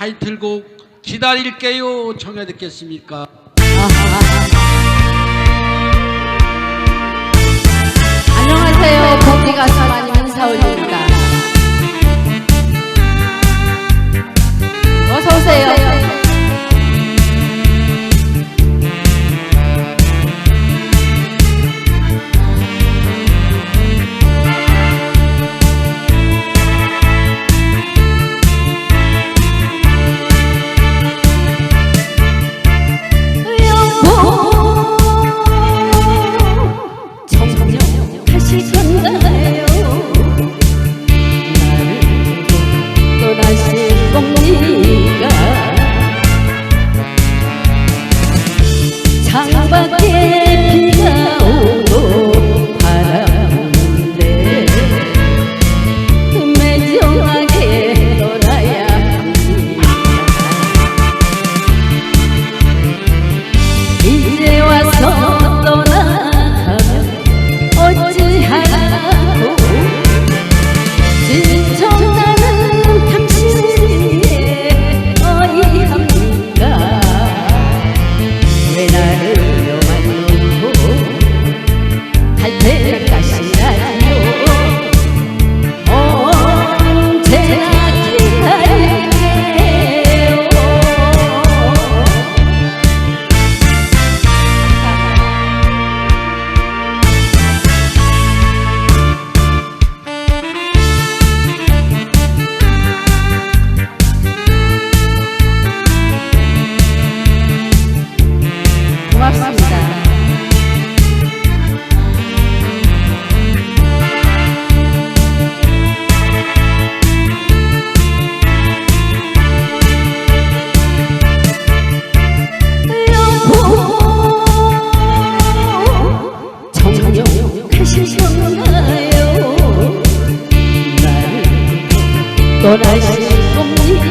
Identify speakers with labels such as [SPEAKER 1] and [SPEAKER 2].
[SPEAKER 1] 타이틀곡 기다릴게요 청해 듣겠습니까?
[SPEAKER 2] Tối nay.